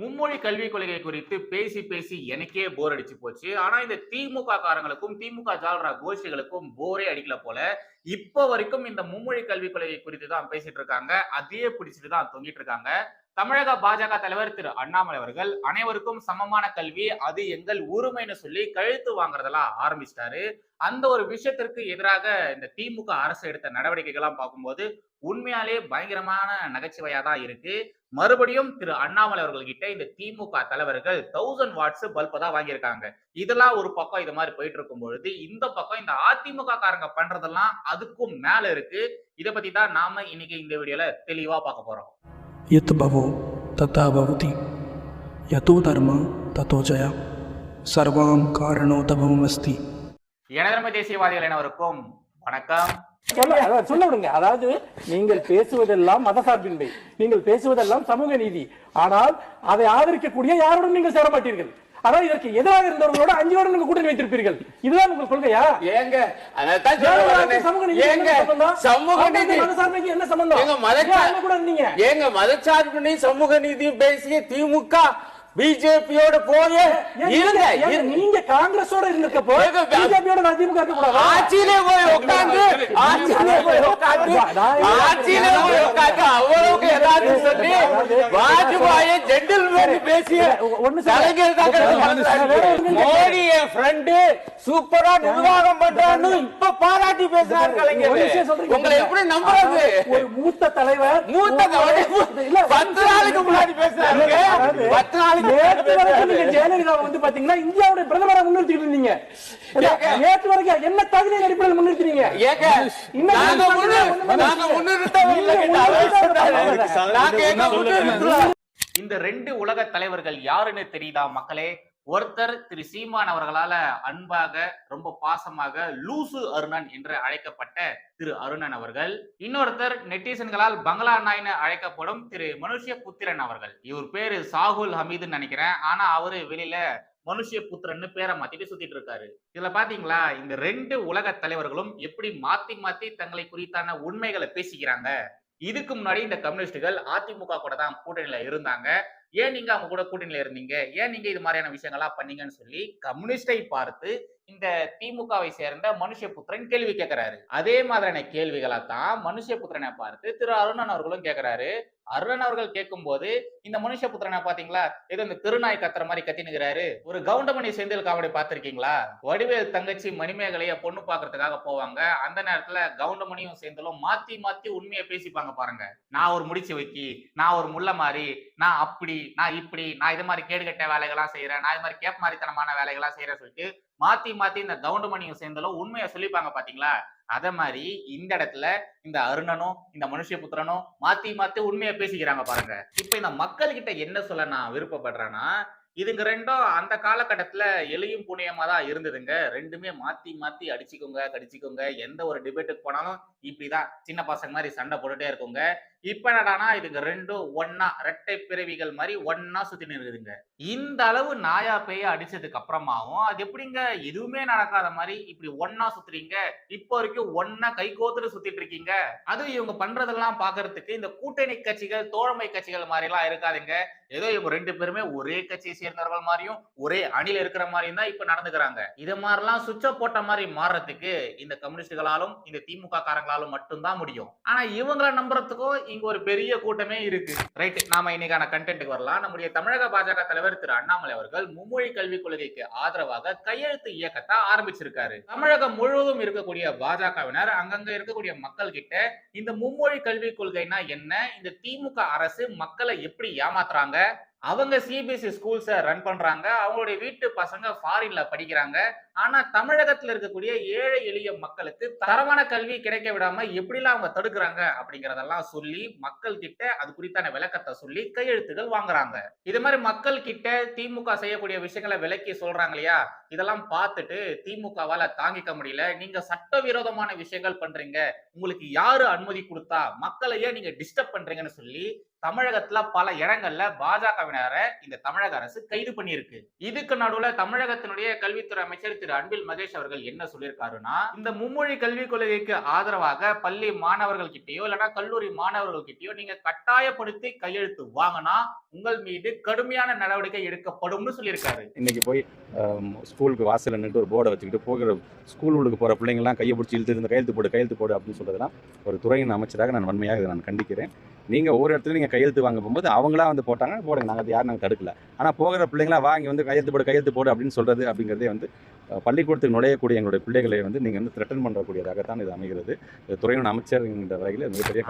மும்மொழி கல்விக் கொள்கை குறித்து பேசி பேசி எனக்கே போர் அடிச்சு போச்சு. ஆனா இந்த திமுக காரங்களுக்கும் திமுக ஜால்ரா கோஷ்டிகளுக்கும் போரே அடிக்கல போல. இப்ப வரைக்கும் இந்த மும்மொழி கல்விக் கொள்கை குறித்து தான் பேசிட்டு இருக்காங்க. அதே பிடிச்சிட்டு தான் தொங்கிட்டு இருக்காங்க. தமிழக பாஜக தலைவர் திரு அண்ணாமலை அவர்கள் அனைவருக்கும் சமமான கல்வி அது எங்கள் உரிமைன்னு சொல்லி கழுத்து வாங்குறதெல்லாம் ஆரம்பிச்சிட்டாரு. அந்த ஒரு விஷயத்திற்கு எதிராக இந்த திமுக அரசு எடுத்த நடவடிக்கைகள்லாம் பார்க்கும்போது உண்மையாலே பயங்கரமான நகைச்சுவையா தான் இருக்கு. மறுபடியும் திரு அண்ணாமலை அவர்கள்கிட்ட இந்த திமுக தலைவர்கள் தௌசண்ட் வாட்ஸ் பல்பை தான் வாங்கியிருக்காங்க. இதெல்லாம் ஒரு பக்கம் இது மாதிரி போயிட்டு இருக்கும் பொழுது இந்த பக்கம் இந்த அதிமுக காரங்க பண்றதெல்லாம் அதுக்கும் மேல இருக்கு. இதை பத்தி தான் நாம இன்னைக்கு இந்த வீடியோல தெளிவா பார்க்க போறோம். எத்து பவோ தத்தா பவதி. யதோ தர்மா தத்தோ ஜயா. சர்வாம் காரணோ தபமஸ்தி எனதர்ம தேசியவாதிகள் எனவருக்கும் வணக்கம். சொல்ல விடுங்க அதாவது நீங்கள் பேசுவதெல்லாம் மதசார்பின்மை. நீங்கள் பேசுவதெல்லாம் சமூக நீதி. ஆனால் அதை ஆதரிக்கக்கூடிய யாருடன் நீங்கள் சேர மாட்டீர்கள் அதாவது இதற்கு எதிராக இருந்தவர்களோட அஞ்சு வருடம் நீங்க கூட்டணி வைத்திருப்பீர்கள். இதுதான் உங்கள் கொள்கையா? ஏங்க. சமூக நீதி என்ன சம்பந்தம்? சமூக அவங்களுக்கு நீதி. மதசார்பைக்கு என்ன சம்பந்தம்? ஏங்க ஏன் மதச்சா அவங்க கூட இருந்தீங்க? ஏங்க மதச்சார்பு சமூக நீதி பேசிய திமுக பிஜேபியோட போய் இருங்க நீங்க- காங்கிரஸோட இருந்திருக்கப்போ ஏங்க, பிஜேபியோட நான் திமுக இருக்க கூடாதா? ஆட்சியிலே போய் உட்கார்ந்து ஆட்சியிலே போய் உட்கார்ந்து ஆட்சியிலே போய் உட்கார்ந்து அவ்வளவுக்கு ஏதாவது சொல்லி வாஜ்பாயை ஜென்டில்மேன் பேசிய ஒண்ணு கலைஞர் மோடி என் ஃப்ரெண்டு சூப்பரா நிர்வாகம் பண்றான்னு இப்ப பாராட்டி பேசுறாரு கலைஞர். உங்களை எப்படி நம்புறது? ஒரு மூத்த தலைவர் மூத்த தலைவர் பத்து நாளுக்கு முன்னாடி அதாவது, பத்து நாளுக்கு நேற்று வரைக்கும் நீங்க. ஜெயலலிதா வந்து பாத்தீங்கன்னா இந்தியாவுடைய பிரதமரா முன்னிறுத்திட்டு இருந்தீங்க. நேற்று வரைக்கும் என்ன தகுதியின் அடிப்படையில் முன்னிறுத்தினீங்க? இந்த ரெண்டு உலக தலைவர்கள் யாருன்னு தெரியுதா மக்களே? ஒருத்தர் திரு சீமான் அவர்களால அன்பாக ரொம்ப பாசமாக லூசு அருணன் என்று அழைக்கப்பட்ட திரு அருணன் அவர்கள். இன்னொருத்தர் நெட்டிசன்களால் பங்களா நாய்னு அழைக்கப்படும் திரு மனுஷ்ய புத்திரன் அவர்கள். இவர் பேரு சாகுல் ஹமீதுன்னு நினைக்கிறேன். ஆனா அவரு வெளியில மனுஷ்ய புத்திரன்னு பேரை மாத்திட்டு சுத்திட்டு இருக்காரு. இதுல பாத்தீங்களா? இந்த ரெண்டு உலக தலைவர்களும் எப்படி மாத்தி மாத்தி தங்களை குறித்தான உண்மைகளை பேசிக்கிறாங்க. இதுக்கு முன்னாடி இந்த கம்யூனிஸ்டுகள் அதிமுக கூட தான் கூட்டணியில இருந்தாங்க. ஏன் நீங்க அவங்க கூட கூட்டணியில இருந்தீங்க? ஏன் நீங்க இது மாதிரியான விஷயங்கள்லாம் பண்ணீங்கன்னு சொல்லி கம்யூனிஸ்டை பார்த்து இந்த திமுகவை சேர்ந்த மனுஷபுத்திரன் கேள்வி கேட்கிறாரு அதே மாதிரியான கேள்விகளை தான் மனுஷபுத்திரனை பார்த்து திரு அருணன் அவர்களும் கேட்கிறாரு அருணன் அவர்கள் கேட்கும் போது இந்த மனுஷபுத்திரனை பாத்தீங்களா? ஏதோ இந்த திருநாய் கத்துற மாதிரி கத்தினுகிறாரு ஒரு கவுண்டமணி செந்தில் காமெடி பார்த்திருக்கீங்களா வடிவேல் தங்கச்சி மணிமேகலைய பொண்ணு பாக்குறதுக்காக போவாங்க. அந்த நேரத்துல கவுண்டமணியும் செந்திலும் மாத்தி மாத்தி உண்மையை பேசிப்பாங்க பாருங்க. நான் ஒரு முடிச்சு வைக்கி நான் ஒரு முள்ள மாதிரி நான் அப்படி நான் இப்படி நான் இது மாதிரி கேடுகட்ட வேலைகள்லாம் செய்யறேன் நான் இது மாதிரி கேப் மாதிரித்தனமான வேலைகள்லாம் செய்யறேன் சொல்லிட்டு மாத்தி மாத்தி இந்த கவுண்டமணியும் சேர்ந்தாலும் உண்மையை சொல்லிப்பாங்க பாத்தீங்களா? அத மாதிரி இந்த இடத்துல இந்த அருணனும் இந்த மனுஷபுத்திரனும் மாத்தி மாத்தி உண்மையை பேசிக்கிறாங்க பாருங்க. இப்ப இந்த மக்கள் கிட்ட என்ன சொல்ல நான் விருப்பப்படுறேன்னா இதுங்க ரெண்டும் அந்த காலகட்டத்துல எளியும் புண்ணியமா தான் இருந்ததுங்க. ரெண்டுமே மாத்தி மாத்தி அடிச்சுக்கோங்க கடிச்சுக்கோங்க. எந்த ஒரு டிபேட்டுக்கு போனாலும் இப்படிதான். சின்ன பசங்க மாதிரி சண்டை போட்டுட்டே இருக்குங்க. இப்ப என்னடானா இதுங்க ரெண்டும் ஒன்னா ரெட்டை பிறவிகள் மாதிரி ஒன்னா சுத்தி இருக்குதுங்க. இந்த அளவு நாயா பேய அடிச்சதுக்கு அப்புறமாவும் அது எப்படிங்க? எதுவுமே நடக்காத மாதிரி இப்படி ஒன்னா சுத்துறீங்க. இப்போ வரைக்கும் ஒன்னா கை கோத்துட்டு சுத்திட்டு இருக்கீங்க. அதுவும் இவங்க பண்றதெல்லாம் பாக்குறதுக்கு இந்த கூட்டணி கட்சிகள் தோழமை கட்சிகள் மாதிரி எல்லாம் இருக்காதுங்க. ஏதோ இவங்க ரெண்டு பேருமே ஒரே கட்சியை சேர்ந்தவர்கள் மாதிரியும் ஒரே அணில இருக்கிற மாதிரியும் தான் இப்ப நடந்துக்கிறாங்க. இது மாதிரிலாம் சுவிட்ச போட்ட மாதிரி மாறுறதுக்கு இந்த கம்யூனிஸ்டுகளாலும் இந்த திமுக காரங்களாலும் மட்டும்தான் முடியும். ஆனா இவங்கள நம்புறதுக்கோ இங்க ஒரு பெரிய கூட்டமே இருக்கு. ரைட் நாம இன்னைக்கான கண்டென்ட்டுக்கு வரலாம். நம்முடைய தமிழக பாஜக தலைவர் திரு அண்ணாமலை அவர்கள் மும்மொழி கல்விக் கொள்கைக்கு ஆதரவாக கையெழுத்து இயக்கத்தை ஆரம்பிச்சிருக்காரு. தமிழகம் முழுவதும் இருக்கக்கூடிய பாஜகவினர் அங்கங்க இருக்கக்கூடிய மக்கள் கிட்ட இந்த மும்மொழி கல்விக் கொள்கைனா என்ன? இந்த திமுக அரசு மக்களை எப்படி ஏமாத்துறாங்க? அவங்க சிபிஎஸ்சி ஸ்கூல்ஸை ரன் பண்றாங்க. அவங்களுடைய வீட்டு பசங்க ஃபாரின்ல படிக்கிறாங்க. ஆனா தமிழகத்துல இருக்கக்கூடிய ஏழை எளிய மக்களுக்கு தரமான கல்வி கிடைக்க விடாம எப்படிலாம் அவங்க தடுக்கிறாங்க அப்படிங்கறதெல்லாம் சொல்லி மக்கள் கிட்ட அது குறித்தான விளக்கத்தை சொல்லி கையெழுத்துகள் வாங்குறாங்க. இது மாதிரி மக்கள் கிட்ட திமுக செய்யக்கூடிய விஷயங்களை விலக்கி சொல்றாங்க இல்லையா? இதெல்லாம் பார்த்துட்டு திமுகவால தாங்கிக்க முடியல. நீங்க சட்டவிரோதமான விஷயங்கள் பண்றீங்க. உங்களுக்கு யாரு அனுமதி கொடுத்தா மக்களையே நீங்க டிஸ்டர்ப் பண்றீங்கன்னு சொல்லி தமிழகத்துல பல இடங்கள்ல பாஜகவினரை இந்த தமிழக அரசு கைது பண்ணியிருக்கு. இதுக்கு நடுவுல தமிழகத்தினுடைய கல்வித்துறை அமைச்சர் திரு அன்பில் மகேஷ் அவர்கள் என்ன சொல்லியிருக்காருன்னா இந்த மும்மொழி கல்விக் கொள்கைக்கு ஆதரவாக பள்ளி மாணவர்கள் கிட்டயோ இல்லைன்னா கல்லூரி மாணவர்கள் கிட்டயோ நீங்க கட்டாயப்படுத்தி கையெழுத்து வாங்கினா உங்கள் மீது கடுமையான நடவடிக்கை எடுக்கப்படும்னு சொல்லியிருக்காரு. இன்னைக்கு போய் ஸ்கூலுக்கு வாசல் நின்று ஒரு போர்டை வச்சுக்கிட்டு போகிற ஸ்கூல் உள்ளுக்கு போகிற பிள்ளைங்கள்லாம் கையை பிடிச்சி இழுத்து இந்த கையெழுத்து போடு கையெழுத்து போடு அப்படின்னு சொல்றதுலாம் ஒரு துறையின் அமைச்சராக நான் வன்மையாக இதை நான் கண்டிக்கிறேன். நீங்கள் ஒவ்வொரு இடத்துல நீங்கள் கையெழுத்து வாங்க போகும்போது அவங்களா வந்து போட்டாங்க போடுங்க. நாங்கள் அது யாரும் நாங்கள் தடுக்கல. ஆனால் போகிற பிள்ளைங்களா வாங்கி வந்து கையெழுத்து போடு கையெழுத்து போடு அப்படின்னு சொல்கிறது அப்படிங்கிறதே வந்து பள்ளிக்கூடத்துக்கு நுழையக்கூடிய எங்களுடைய பிள்ளைகளை வந்து நீங்கள் வந்து த்ரெட்டன் பண்ணுறக்கூடியதாகத்தான் இது அமைகிறது. துறையின் அமைச்சர் என்கிற வகையில் மிகப்பெரிய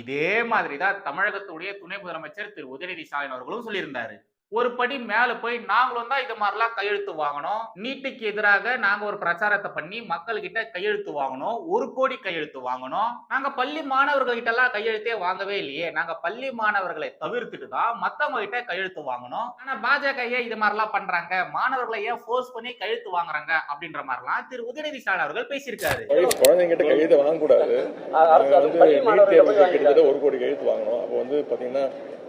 இதே மாதிரி தான் தமிழகத்துடைய துணை முதலமைச்சர் திரு உதயநிதி ஸ்டாலின் அவர்களும் சொல்லியிருந்தாரு. ஒரு படி மேல போய் நாங்களும் தான் இது மாதிரிலாம் கையெழுத்து வாங்கணும். நீட்டுக்கு எதிராக நாங்க ஒரு பிரச்சாரத்தை பண்ணி மக்கள் கிட்ட கையெழுத்து வாங்கணும். ஒரு கோடி கையெழுத்து வாங்கணும். நாங்க பள்ளி மாணவர்கள் கிட்ட எல்லாம் கையெழுத்தே வாங்கவே இல்லையே. நாங்க பள்ளி மாணவர்களை தவிர்த்துட்டு தான் மத்தவங்க கிட்ட கையெழுத்து வாங்கணும். ஆனா பாஜக ஏன் இது மாதிரிலாம் பண்றாங்க? மாணவர்களை ஏன் ஃபோர்ஸ் பண்ணி கையெழுத்து வாங்குறாங்க? அப்படின்ற மாதிரிலாம் திரு உதயநிதி ஸ்டாலின் அவர்கள் பேசியிருக்காரு. குழந்தைங்கிட்ட கையெழுத்து வாங்கக்கூடாது. ஒரு கோடி கையெழுத்து வாங்கினோம் அப்போ வந்து பாத்தீங்கன்னா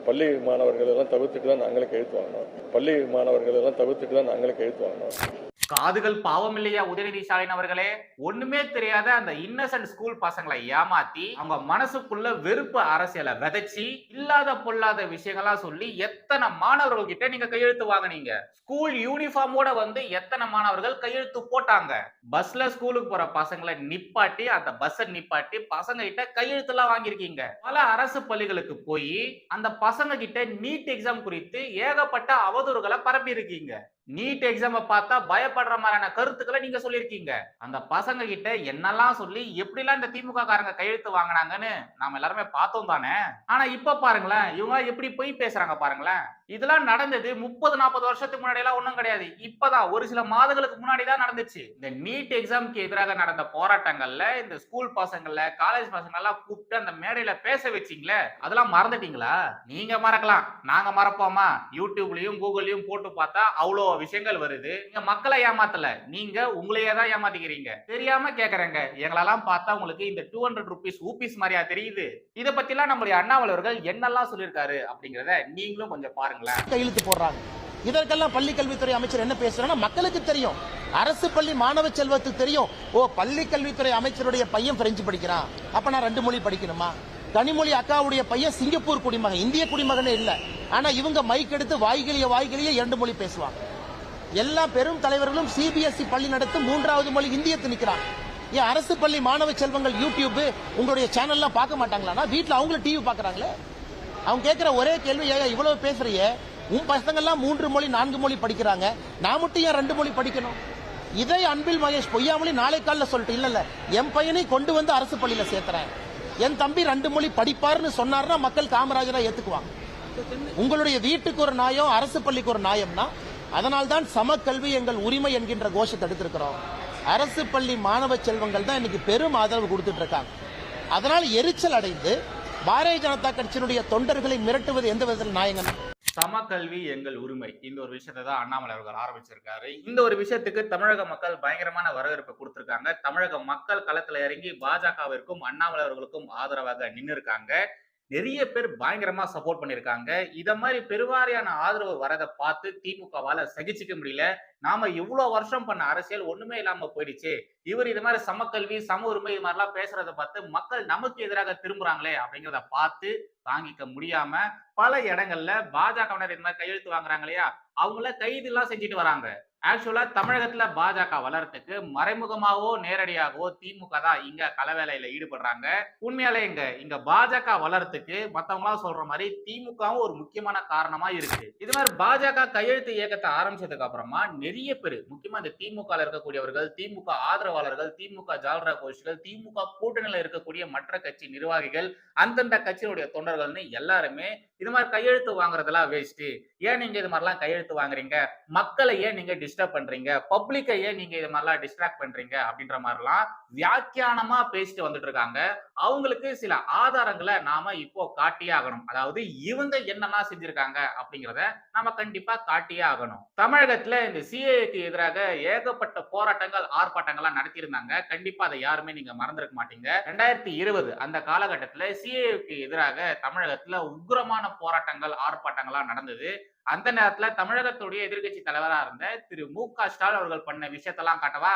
பள்ளி மாணவர்கள் எல்லாம் தவிர்த்துட்டு தான் நாங்களே கையெழுத்து வாங்கினோம். பள்ளி மாணவர்கள் எல்லாம் தவிர்த்துட்டு தான் நாங்களே கையெழுத்து வாங்கினோம். காதுகள் பாவம் இல்லையா உதயநிதி ஸ்டாலின் அவர்களே? ஒண்ணுமே தெரியாத அந்த இன்னசென்ட் ஸ்கூல் பசங்களை ஏமாத்தி அவங்க மனசுக்குள்ள வெறுப்பு அரசியலை விதைச்சி இல்லாத பொல்லாத விஷயங்களா சொல்லி எத்தனை மாணவர்கள் கிட்ட நீங்க கையெழுத்து வாங்குனீங்க? ஸ்கூல் யூனிஃபார்மோட வந்து எத்தனை மாணவர்கள் கையெழுத்து போட்டாங்க? பஸ்ல ஸ்கூலுக்கு போற பசங்களை நிப்பாட்டி அந்த பஸ்ஸை நிப்பாட்டி பசங்க கிட்ட கையெழுத்து எல்லாம் வாங்கியிருக்கீங்க. பல அரசு பள்ளிகளுக்கு போய் அந்த பசங்க கிட்ட நீட் எக்ஸாம் குறித்து ஏகப்பட்ட அவதூறுகளை பரப்பி இருக்கீங்க நீட் எக்ஸாம பார்த்தா பயப்படுற மாதிரியான கருத்துக்களை நீங்க சொல்லியிருக்கீங்க. அந்த பசங்க கிட்ட என்னெல்லாம் சொல்லி எப்படிலாம் இந்த திமுக காரங்க கையெழுத்து வாங்கினாங்கன்னு நாம எல்லாருமே பார்த்தோம் தானே? ஆனா இப்ப பாருங்களேன் இவங்க எப்படி போய் பேசுறாங்க பாருங்களேன். இதெல்லாம் நடந்தது முப்பது நாற்பது வருஷத்துக்கு முன்னாடி எல்லாம் ஒண்ணும் கிடையாது. இப்பதான் ஒரு சில மாதங்களுக்கு முன்னாடி தான் நடந்துச்சு. இந்த நீட் எக்ஸாம்க்கு எதிராக நடந்த போராட்டங்கள்ல இந்த ஸ்கூல் பசங்கள்ல காலேஜ் பசங்க எல்லாம் கூப்பிட்டு அந்த மேடையில பேச வச்சீங்களே அதெல்லாம் மறந்துட்டீங்களா? நீங்க மறக்கலாம். நாங்க மறப்போமா? யூடியூப்லயும் கூகுள்லயும் போட்டு பார்த்தா அவ்வளோ விஷயங்கள் வருது. நீங்க மக்களை ஏமாத்தல. நீங்க உங்களையே தான் ஏமாத்திக்கிறீங்க. தெரியாம கேக்குறேங்க. எங்களெல்லாம் பார்த்தா உங்களுக்கு இந்த டூ ஹண்ட்ரட் ருபீஸ் ஊபிஸ் மாதிரியா தெரியுது. இத பத்திலாம் நம்மளுடைய அண்ணாவலர்கள் அவர்கள் என்னெல்லாம் சொல்லியிருக்காரு அப்படிங்கறத நீங்களும் கொஞ்சம் பாருங்களேன். கையெழுத்து போடுறாங்க. இதற்கெல்லாம் பள்ளி கல்வித்துறை அமைச்சர் என்ன பேசுறாங்கன்னா மக்களுக்கு தெரியும். அரசு பள்ளி மாணவ செல்வத்துக்கு தெரியும். ஓ பள்ளி கல்வித்துறை அமைச்சருடைய பையன் பிரெஞ்சு படிக்கிறான். அப்ப நான் ரெண்டு மொழி படிக்கணுமா? கனிமொழி அக்காவுடைய பையன் சிங்கப்பூர் குடிமகன் இந்திய குடிமகனே இல்ல. ஆனா இவங்க மைக் எடுத்து வாய்கிலிய வாய்கிலிய இரண்டு மொழி பேசுவாங்க. எல்லா பெரும் தலைவர்களும் சிபிஎஸ்இ பள்ளி நடத்தும் மூன்றாவது மொழி இந்தியத்து நிக்கிறாங்க ஏன் அரசு பள்ளி மாணவ செல்வங்கள் யூடியூப் உங்களுடைய சேனல்லாம் பார்க்க மாட்டாங்களானா வீட்டில் அவங்களும் டிவி பார்க்குறாங்களே? அவங்க கேட்குற ஒரே கேள்வி ஏன் இவ்வளவு பேசுறியே உன் பசங்கள்லாம் மூன்று மொழி நான்கு மொழி படிக்கிறாங்க. நான் மட்டும் ஏன் ரெண்டு மொழி படிக்கணும்? இதை அன்பில் மகேஷ் பொய்யாமொழி நாளை காலைல சொல்லிட்டு இல்லை இல்லை என் பையனை கொண்டு வந்து அரசு பள்ளியில் சேர்த்துறேன். என் தம்பி ரெண்டு மொழி படிப்பாருன்னு சொன்னார்னா மக்கள் காமராஜரா ஏத்துக்குவாங்க. உங்களுடைய வீட்டுக்கு ஒரு நாயம் அரசு பள்ளிக்கு ஒரு நாயம்னா அதனால்தான் சமக்கல்வி எங்கள் உரிமை என்கின்ற கோஷத்தை எடுத்திருக்கிறோம். அரசு பள்ளி மாணவ செல்வங்கள் தான் இன்னைக்கு பெரும் ஆதரவு கொடுத்துட்டு இருக்காங்க. அதனால் எரிச்சல் அடைந்து பாரதிய ஜனதா கட்சியினுடைய தொண்டர்களை மிரட்டுவது எந்த விதத்தில் நியாயங்கள் சமக்கல்வி எங்கள் உரிமை. இந்த ஒரு விஷயத்தை தான் அண்ணாமலை அவர்கள் ஆரம்பிச்சிருக்காரு. இந்த ஒரு விஷயத்துக்கு தமிழக மக்கள் பயங்கரமான வரவேற்பை கொடுத்திருக்காங்க. தமிழக மக்கள் களத்துல இறங்கி பாஜகவிற்கும் அண்ணாமலை அவர்களுக்கும் ஆதரவாக நின்று இருக்காங்க நிறைய பேர் பயங்கரமா சப்போர்ட் பண்ணிருக்காங்க இத மாதிரி பெருவாரியான ஆதரவு வரதை பார்த்து திமுகவால சகிச்சுக்க முடியல. நாம இவ்வளவு வருஷம் பண்ண அரசியல் ஒண்ணுமே இல்லாம போயிடுச்சு. இவர் இது மாதிரி சமக்கல்வி சம உரிமை இது மாதிரிலாம் பேசுறத பார்த்து மக்கள் நமக்கு எதிராக திரும்புறாங்களே அப்படிங்கிறத பார்த்து தாங்கிக்க முடியாம பல இடங்கள்ல பாஜகவினர் இது மாதிரி கையெழுத்து வாங்குறாங்க இல்லையா? அவங்கள கைது எல்லாம் செஞ்சுட்டு வராங்க. ஆக்சுவலா தமிழகத்துல பாஜக வளர்றதுக்கு மறைமுகமாவோ நேரடியாகவோ திமுக தான் இங்க கலவேலையில ஈடுபடுறாங்க. உண்மையாலே இங்க இங்க பாஜக வளர்றதுக்கு மத்தவங்களா சொல்ற மாதிரி திமுகவும் ஒரு முக்கியமான காரணமா இருக்கு இது மாதிரி பாஜக கையெழுத்து இயக்கத்தை ஆரம்பிச்சதுக்கு அப்புறமா நிறைய பேர் முக்கியமா இந்த திமுக இருக்கக்கூடியவர்கள் திமுக ஆதரவாளர்கள் திமுக ஜால்ரா கோஷிகள் திமுக கூட்டணியில இருக்கக்கூடிய மற்ற கட்சி நிர்வாகிகள் அந்தந்த கட்சியினுடைய தொண்டர்கள்னு எல்லாருமே இது மாதிரி கையெழுத்து வாங்குறதெல்லாம் வேஸ்ட்டு ஏன் நீங்க இது மாதிரிலாம் கையெழுத்து வாங்குறீங்க? மக்களை ஏன் நீங்க டிஸ்டர்ப் பண்றீங்க? பப்ளிக்கை ஏன் நீங்க இது மாதிரிலாம் டிஸ்ட்ராக்ட் பண்றீங்க? அப்படின்ற மாதிரிலாம் வியாக்கியானமா பேசிட்டு வந்துட்டு இருக்காங்க. அவங்களுக்கு சில ஆதாரங்களை நாம இப்போ காட்டியே ஆகணும். அதாவது இவங்க என்னெல்லாம் செஞ்சிருக்காங்க அப்படிங்கிறத நாம கண்டிப்பா காட்டியே ஆகணும். தமிழகத்துல இந்த சிஏக்கு எதிராக ஏகப்பட்ட போராட்டங்கள் ஆர்ப்பாட்டங்கள்லாம் நடத்தியிருந்தாங்க. கண்டிப்பா அதை யாருமே நீங்க மறந்துருக்க மாட்டீங்க. ரெண்டாயிரத்தி இருபது அந்த காலகட்டத்துல சிஏக்கு எதிராக தமிழகத்துல உக்கிரமான போராட்டங்கள் ஆர்ப்பாட்டங்கள்லாம் நடந்தது. அந்த நேரத்துல தமிழகத்துடைய எதிர்கட்சி தலைவரா இருந்த திரு மு க ஸ்டாலின் அவர்கள் பண்ண விஷயத்தெல்லாம் காட்டவா?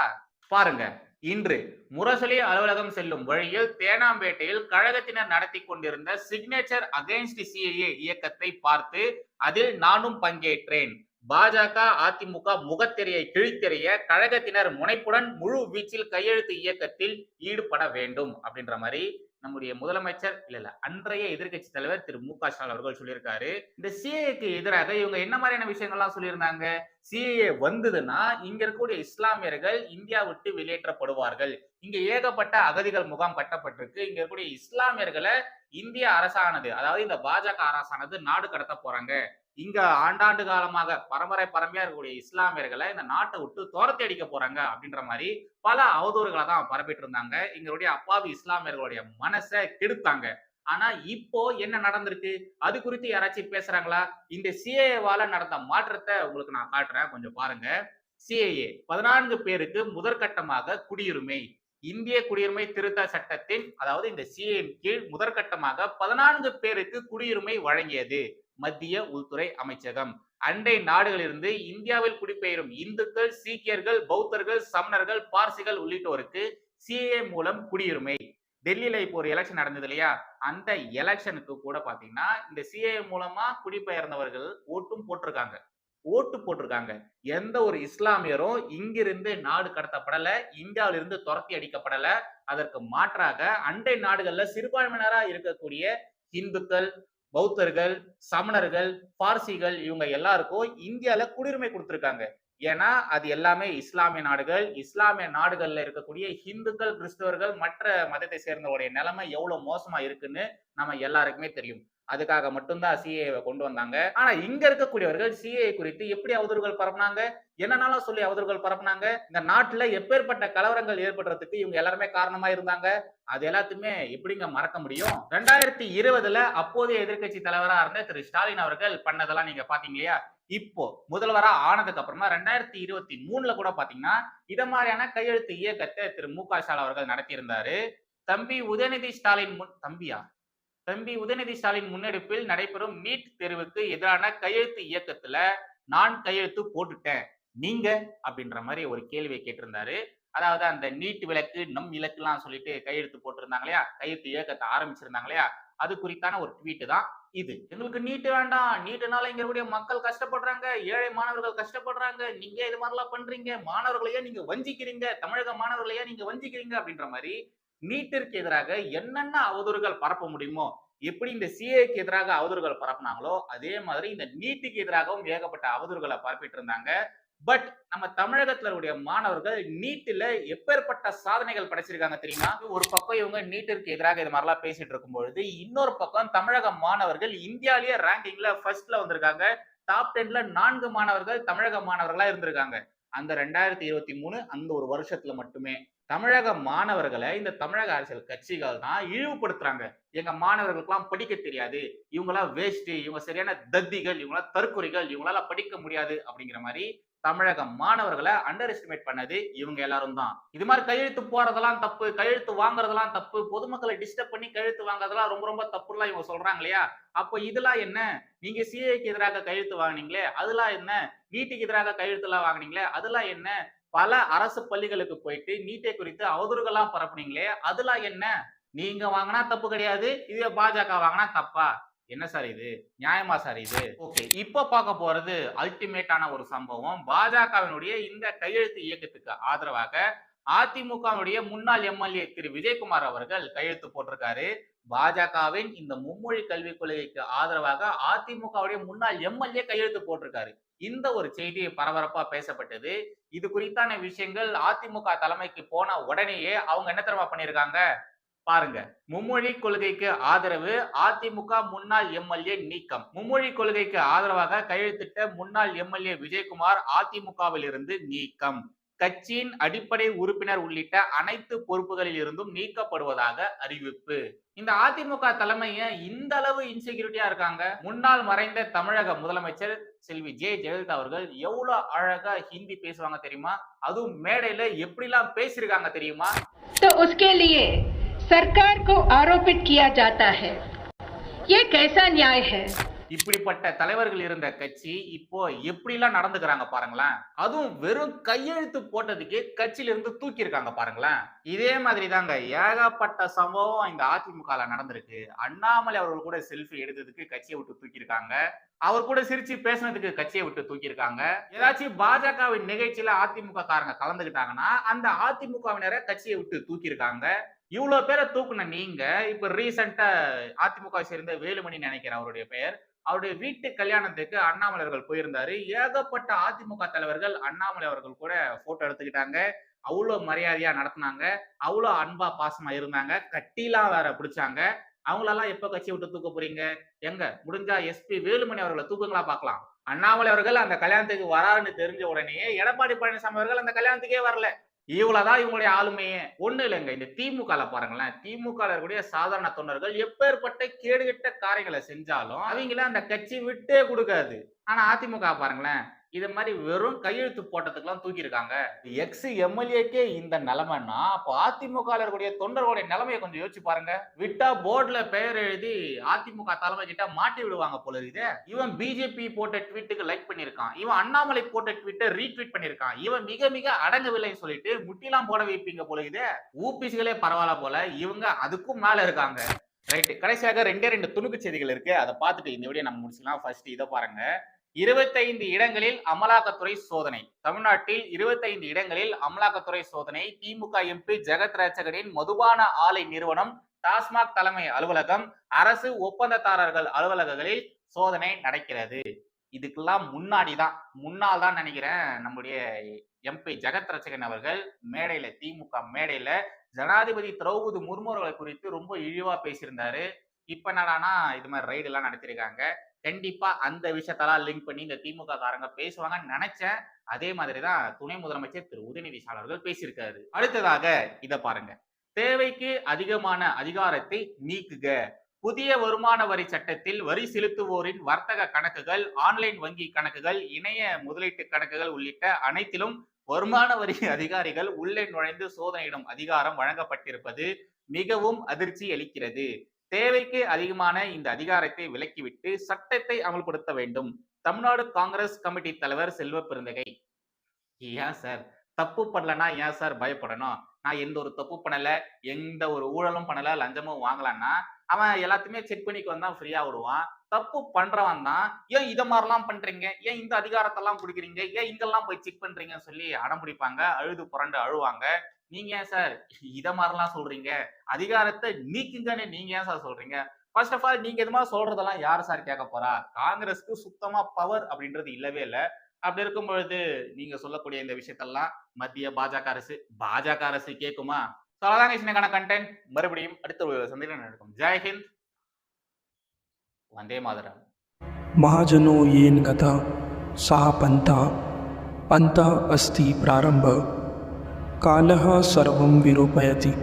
பாருங்க. இன்று முரசொலி அலுவலகம் செல்லும் வழியில் தேனாம்பேட்டையில் கழகத்தினர் நடத்தி கொண்டிருந்த சிக்னேச்சர் அகைன்ஸ்ட் சிஏஏ இயக்கத்தை பார்த்து அதில் நானும் பங்கேற்றேன். பாஜக அதிமுக முகத்திரையை கிழித்தெறிய கழகத்தினர் முனைப்புடன் முழு வீச்சில் கையெழுத்து இயக்கத்தில் ஈடுபட வேண்டும் அப்படின்ற மாதிரி நம்முடைய முதலமைச்சர் இல்ல இல்ல அன்றைய எதிர்க்கட்சி தலைவர் திரு மு க ஸ்டாலின் அவர்கள் சொல்லியிருக்காரு. இந்த சிஏக்கு எதிராக இவங்க என்ன மாதிரியான விஷயங்கள்லாம் சொல்லியிருந்தாங்க? சிஏ வந்ததுன்னா இங்க இருக்கக்கூடிய இஸ்லாமியர்கள் இந்தியா விட்டு வெளியேற்றப்படுவார்கள். இங்க ஏகப்பட்ட அகதிகள் முகாம் கட்டப்பட்டிருக்கு. இங்க இருக்கக்கூடிய இஸ்லாமியர்களை இந்திய அரசானது அதாவது இந்த பாஜக அரசானது நாடு கடத்த போறாங்க. இங்க ஆண்டாண்டு காலமாக பரம்பரை பரம்பரையா இருக்கக்கூடிய இஸ்லாமியர்களை இந்த நாட்டை விட்டு துரத்தி அடிக்க போறாங்க அப்படின்ற மாதிரி பல அவதூறுகளை தான் பரப்பிட்டு இருந்தாங்க எங்களுடைய அப்பாவி இஸ்லாமியர்களுடைய மனசை கெடுத்தாங்க. ஆனா இப்போ என்ன நடந்திருக்கு? அது குறித்து யாராச்சும் பேசுறாங்களா? இந்த சிஏவால நடந்த மாற்றத்தை உங்களுக்கு நான் காட்டுறேன். கொஞ்சம் பாருங்க. சிஏஏ பதினான்கு பேருக்கு முதற்கட்டமாக குடியுரிமை இந்திய குடியுரிமை திருத்த சட்டத்தின் அதாவது இந்த சிஏ கீழ் முதற்கட்டமாக பதினான்கு பேருக்கு குடியுரிமை வழங்கியது. மத்திய உள்துறை அமைச்சகம். அண்டை நாடுகளிலிருந்து இந்தியாவில் குடிபெயரும் இந்துக்கள் சீக்கியர்கள் பௌத்தர்கள் சமணர்கள் பார்சிகள் உள்ளிட்டோருக்கு சிஏ மூலம் குடியுரிமை. டெல்லியில இப்போ ஒரு எலெக்ஷன் நடந்தது இல்லையா? அந்த எலெக்ஷனுக்கு கூட பாத்தீங்கன்னா இந்த சிஏ மூலமா குடிபெயர்ந்தவர்கள் ஓட்டும் போட்டிருக்காங்க. ஓட்டு போட்டிருக்காங்க. எந்த ஒரு இஸ்லாமியரும் இங்கிருந்து நாடு கடத்தப்படல இந்தியாவிலிருந்து துரத்தி அடிக்கப்படல. அதற்கு மாற்றாக அண்டை நாடுகள்ல சிறுபான்மையினரா இருக்கக்கூடிய இந்துக்கள் பௌத்தர்கள் சமணர்கள் பார்சிகள் இவங்க எல்லாருக்கும் இந்தியால குடியுரிமை கொடுத்துருக்காங்க. ஏன்னா அது எல்லாமே இஸ்லாமிய நாடுகள். இஸ்லாமிய நாடுகள்ல இருக்கக்கூடிய இந்துக்கள் கிறிஸ்தவர்கள் மற்ற மதத்தை சேர்ந்தவருடைய நிலைமை எவ்வளவு மோசமா இருக்குன்னு நம்ம எல்லாருக்குமே தெரியும். அதுக்காக மட்டும்தான் சிஏவை கொண்டு வந்தாங்க. ஆனா இங்க இருக்கக்கூடியவர்கள் சிஏ குறித்து எப்படி அவதூறுகள் பரப்புனாங்க? என்னன்னாலும் சொல்லி அவதூறுகள் பரப்புனாங்க? இந்த நாட்டுல எப்பேற்பட்ட கலவரங்கள் ஏற்படுறதுக்கு இவங்க எல்லாருமே காரணமா இருந்தாங்க? அது எல்லாத்தையுமே எப்படிங்க மறக்க முடியும்? ரெண்டாயிரத்தி இருபதுல அப்போதைய எதிர்க்கட்சி தலைவரா இருந்த திரு ஸ்டாலின் அவர்கள் பண்ணதெல்லாம் நீங்க பாத்தீங்க இல்லையா இப்போ முதல்வரா ஆனதுக்கு அப்புறமா ரெண்டாயிரத்தி இருபத்தி மூணுல கூட பாத்தீங்கன்னா இத மாதிரியான கையெழுத்து இயக்கத்தை திரு மு க ஸ்டாலின் அவர்கள் நடத்தியிருந்தாரு. தம்பி உதயநிதி ஸ்டாலின் முன் தம்பியா? தம்பி உதயநிதி ஸ்டாலின் முன்னெடுப்பில் நடைபெறும் நீட் தேர்வுக்கு எதிரான கையெழுத்து இயக்கத்துல நான் கையெழுத்து போட்டுட்டேன். நீங்க? அப்படின்ற மாதிரி ஒரு கேள்வியை கேட்டிருந்தாரு. அதாவது அந்த நீட் விளக்கு நம் இலக்குலாம் சொல்லிட்டு கையெழுத்து போட்டிருந்தாங்க இல்லையா? கையெழுத்து இயக்கத்தை ஆரம்பிச்சிருந்தாங்க இல்லையா? அது குறித்தான ஒரு ட்வீட் தான் இது. எங்களுக்கு நீட்டு வேண்டாம். நீட்டுனால இங்க இருக்கக்கூடிய மக்கள் கஷ்டப்படுறாங்க. ஏழை மாணவர்கள் கஷ்டப்படுறாங்க. நீங்க இது மாதிரிலாம் பண்றீங்க. மாணவர்களையே நீங்க வஞ்சிக்கிறீங்க. தமிழக மாணவர்களையே நீங்க வஞ்சிக்கிறீங்க அப்படின்ற மாதிரி நீட்டிற்கு எதிராக என்னென்ன அவதூறுகள் பரப்ப முடியுமோ எப்படி இந்த சிஏக்கு எதிராக அவதூறுகள் பரப்புனாங்களோ அதே மாதிரி இந்த நீட்டுக்கு எதிராகவும் ஏகப்பட்ட அவதூறுகளை பரப்பிட்டு இருந்தாங்க. பட் நம்ம தமிழகத்துல உடைய மாணவர்கள் நீட்டில் எப்பேற்பட்ட சாதனைகள் படைச்சிருக்காங்க தெரியுமா? ஒரு பக்கம் இவங்க நீட்டிற்கு எதிராக இது மாதிரிலாம் பேசிட்டு இருக்கும் பொழுது இன்னொரு பக்கம் தமிழக மாணவர்கள் இந்தியாலேயே ரேங்கிங்ல ஃபர்ஸ்ட்ல வந்திருக்காங்க. டாப் டென்ல நான்கு மாணவர்கள் தமிழக மாணவர்களா இருந்திருக்காங்க. அந்த ரெண்டாயிரத்தி இருபத்தி மூணு அந்த ஒரு வருஷத்துல மட்டுமே. தமிழக மாணவர்களை இந்த தமிழக அரசியல் கட்சிகள் தான் இழிவுபடுத்துறாங்க. எங்க மாணவர்களுக்கெல்லாம் படிக்க தெரியாது. இவங்களாம் வேஸ்ட் இவங்க சரியான தத்திகள் இவங்களாம் தற்கொலைகள் இவங்களால படிக்க முடியாது அப்படிங்கிற மாதிரி தமிழக மாணவர்களை அண்டர் எஸ்டிமேட் பண்ணது இவங்க எல்லாரும் தான். இது மாதிரி கையெழுத்து போறதெல்லாம் தப்பு கையெழுத்து வாங்குறதெல்லாம் தப்பு பொதுமக்களை டிஸ்டர்ப் பண்ணி கையெழுத்து வாங்குறதெல்லாம் ரொம்ப ரொம்ப தப்புலாம் இவங்க சொல்றாங்க இல்லையா? அப்போ இதெல்லாம் என்ன? நீங்க சிஏக்கு எதிராக கையெழுத்து வாங்குனீங்களே அதெல்லாம் என்ன? நீட்டுக்கு எதிராக கையெழுத்துலாம் வாங்கினீங்களே அதெல்லாம் என்ன? பல அரசு பள்ளிகளுக்கு போயிட்டு நீட்டை குறித்து அவதூறுகள்லாம் பரப்புனீங்களே அதெல்லாம் என்ன? நீங்க வாங்கினா தப்பு கிடையாது இதே பாஜக வாங்கினா தப்பா? என்ன சார் இது? நியாயமா சார் இது? ஓகே. இப்ப பார்க்க போறது அல்டிமேட்டான ஒரு சம்பவம். பாஜகவினுடைய இந்த கையெழுத்து இயக்கத்துக்கு ஆதரவாக அதிமுகவுடைய முன்னாள் எம்எல்ஏ திரு. விஜயகுமார் அவர்கள் கையெழுத்து போட்டிருக்காரு. பாஜகவின் இந்த மும்மொழி கல்விக் கொள்கைக்கு ஆதரவாக அதிமுகவுடைய முன்னாள் எம்எல்ஏ கையெழுத்து போட்டிருக்காரு. இந்த ஒரு செய்தி பரபரப்பா பேசப்பட்டது. இது குறித்தான விஷயங்கள் அதிமுக தலைமைக்கு போன உடனேயே அவங்க என்ன தெரியுமா பண்ணியிருக்காங்க? பாருங்க. மும்மொழி கொள்கைக்கு ஆதரவு அதிமுக முன்னாள் எம்எல்ஏ நீக்கம். மும்மொழி கொள்கைக்கு ஆதரவாக கையெழுத்திட்ட முன்னாள் எம்எல்ஏ விஜயகுமார் அதிமுகவில் இருந்து நீக்கம். கட்சியின் அடிப்படை உறுப்பினர் உள்ளிட்ட அனைத்து பொறுப்புகளில் இருந்தும் நீக்கப்படுவதாக அறிவிப்பு இந்த அதிமுக தலைமைய இந்த அளவு இன்செக்யூரிட்டியா இருக்காங்க முன்னாள் மறைந்த தமிழக முதலமைச்சர் செல்வி ஜெ ஜெயலலிதா அவர்கள் எவ்வளவு அழகா ஹிந்தி பேசுவாங்க தெரியுமா அதுவும் மேடையில எப்படிலாம் பேசியிருக்காங்க தெரியுமா तो उसके लिए सरकार को आरोपित किया जाता है ये कैसा न्याय है இப்படிப்பட்ட தலைவர்கள் இருந்த கட்சி இப்போ எப்படிலாம் நடந்துக்கிறாங்க பாருங்களேன். அதுவும் வெறும் கையெழுத்து போட்டதுக்கே கட்சியிலிருந்து தூக்கி இருக்காங்க பாருங்களேன். இதே மாதிரி தாங்க ஏகப்பட்ட சம்பவம் இந்த அதிமுக நடந்திருக்கு. அண்ணாமலை அவர்கள் கூட செல்ஃபி எடுத்ததுக்கு கட்சியை விட்டு தூக்கி இருக்காங்க அவர் கூட சிரிச்சு பேசுனதுக்கு கட்சியை விட்டு தூக்கி இருக்காங்க ஏதாச்சும் பாஜகவின் நிகழ்ச்சியில அதிமுக காரங்க கலந்துக்கிட்டாங்கன்னா அந்த அதிமுகவினரை கட்சியை விட்டு தூக்கி இருக்காங்க இவ்வளவு பேரை தூக்குன நீங்க இப்ப ரீசெண்டா அதிமுக சேர்ந்த வேலுமணி நினைக்கிறேன் அவருடைய பெயர் அவருடைய வீட்டு கல்யாணத்துக்கு அண்ணாமலை அவர்கள் போயிருந்தாரு. ஏகப்பட்ட அதிமுக தலைவர்கள் அண்ணாமலை அவர்கள் கூட போட்டோ எடுத்துக்கிட்டாங்க. அவ்வளோ மரியாதையா நடத்தினாங்க. அவ்வளோ அன்பா பாசமா இருந்தாங்க. கட்டிலாம் வேற பிடிச்சாங்க. அவங்களெல்லாம் எப்ப கட்சி விட்டு தூக்க போறீங்க? எங்க? முடிஞ்சா எஸ்பி வேலுமணி அவர்களை தூக்குங்களா பார்க்கலாம். அண்ணாமலை அவர்கள் அந்த கல்யாணத்துக்கு வராருன்னு தெரிஞ்ச உடனே எடப்பாடி பழனிசாமி அவர்கள் அந்த கல்யாணத்துக்கே வரல. இவ்வளவுதான் இவங்களுடைய ஆளுமையே. ஒண்ணு இல்லைங்க. இந்த திமுக பாருங்களேன். திமுக இருக்கக்கூடிய சாதாரண தொண்டர்கள் எப்பேற்பட்ட கேடுகட்ட காரியங்களை செஞ்சாலும் அவங்கள அந்த கட்சி விட்டே கொடுக்காது. ஆனா அதிமுக பாருங்களேன். இது மாதிரி வெறும் கையெழுத்து போட்டதுக்கெல்லாம் தூக்கி இருக்காங்க எக்ஸ் எம்எல்ஏக்கே இந்த நிலைமைன்னா அப்போ அதிமுக இருக்கக்கூடிய தொண்டர்களுடைய நிலைமையை கொஞ்சம் யோசிச்சு பாருங்க. விட்டா போர்டுல பெயர் எழுதி அதிமுக தலைமை கிட்ட மாட்டி விடுவாங்க போல இருக்குது. இவன் பிஜேபி போட்ட ட்வீட்டுக்கு லைக் பண்ணிருக்கான் இவன் அண்ணாமலை போட்ட ட்வீட்டை ரீட்வீட் பண்ணிருக்கான் இவன் மிக மிக அடங்கவில்லைன்னு சொல்லிட்டு முட்டிலாம் போட வைப்பீங்க போல இது ஊபிசிகளே பரவாயில்ல போல இவங்க அதுக்கும் மேல இருக்காங்க. ரைட் கடைசியாக ரெண்டே ரெண்டு துணுக்கு செய்திகள் இருக்கு. அதை பார்த்துட்டு இந்த வீடியோ நம்ம முடிச்சுக்கலாம். ஃபர்ஸ்ட் இதை பாருங்க. இருபத்தைந்து இடங்களில் அமலாக்கத்துறை சோதனை. தமிழ்நாட்டில் இருபத்தைந்து இடங்களில் அமலாக்கத்துறை சோதனை. திமுக எம்பி ஜெகத் ரட்சகனின் மதுபான ஆலை நிறுவனம் டாஸ்மாக் தலைமை அலுவலகம் அரசு ஒப்பந்ததாரர்கள் அலுவலகங்களில் சோதனை நடக்கிறது. இதுக்கெல்லாம் முன்னாடி தான் முன்னால் தான் நினைக்கிறேன் நம்முடைய எம்பி ஜெகத் ரச்சகன் அவர்கள் மேடையில திமுக மேடையில ஜனாதிபதி திரௌபதி முர்மு அவர்களை குறித்து ரொம்ப இழிவா பேசியிருந்தாரு. இப்ப என்னடானா இது மாதிரி ரைடு எல்லாம் நடத்திருக்காங்க கண்டிப்பா அந்த விஷயத்தெல்லாம் லிங்க் பண்ணி இந்த திமுக காரங்க பேசுவாங்கன்னு நினைச்சேன். அதே மாதிரிதான் துணை முதலமைச்சர் திரு உதயநிதி அவர்கள் பேசியிருக்காரு. அடுத்ததாக இத பாருங்க. தேவைக்கு அதிகமான அதிகாரத்தை நீக்குக. புதிய வருமான வரி சட்டத்தில் வரி செலுத்துவோரின் வர்த்தக கணக்குகள் ஆன்லைன் வங்கி கணக்குகள் இணைய முதலீட்டு கணக்குகள் உள்ளிட்ட அனைத்திலும் வருமான வரி அதிகாரிகள் உள்ளே நுழைந்து சோதனையிடும் அதிகாரம் வழங்கப்பட்டிருப்பது மிகவும் அதிர்ச்சி அளிக்கிறது. தேவைக்கு அதிகமான இந்த அதிகாரத்தை விலக்கிவிட்டு சட்டத்தை அமல்படுத்த வேண்டும். தமிழ்நாடு காங்கிரஸ் கமிட்டி தலைவர் செல்வ பெருந்தகை. ஏன் சார்? தப்பு பண்ணலன்னா ஏன் சார் பயப்படணும்? நான் எந்த ஒரு தப்பு பண்ணல எந்த ஒரு ஊழலும் பண்ணல லஞ்சமும் வாங்கலான்னா அவன் எல்லாத்தையுமே செக் பண்ணிக்கு வந்தா ஃப்ரீயா விடுவான் தப்பு பண்றவன் தான். ஏன் இதை மாதிரிலாம் பண்றீங்க? ஏன் இந்த அதிகாரத்தெல்லாம் கொடுக்குறீங்க? ஏன் இங்கெல்லாம் போய் செக் பண்றீங்கன்னு சொல்லி அடம் பிடிப்பாங்க அழுது புரண்டு அழுவாங்க. நீங்க ஏன் சார் இத மாதிரிலாம் சொல்றீங்க அதிகாரத்தை நீக்குங்கன்னு நீங்க ஏன் சார் சொல்றீங்க ஃபர்ஸ்ட் ஆஃப் ஆல் நீங்க இது மாதிரி சொல்றதெல்லாம் யார் சார் கேட்க போறா காங்கிரஸ்க்கு சுத்தமா பவர் அப்படின்றது இல்லவே இல்லை அப்படி இருக்கும் பொழுது நீங்க சொல்லக்கூடிய இந்த விஷயத்தெல்லாம் மத்திய பாஜக அரசு பாஜக அரசு கேட்குமா சொல்லதாங்க சின்னக்கான கண்டென்ட் மறுபடியும் அடுத்த ஒரு சந்திப்பு நடக்கும் ஜெய்ஹிந்த் வந்தே மாதரம் महाजनो येन गता सः पन्था पन्था अस्ति प्रारम्भ કાલહ સર્વમ વિરૂપયતી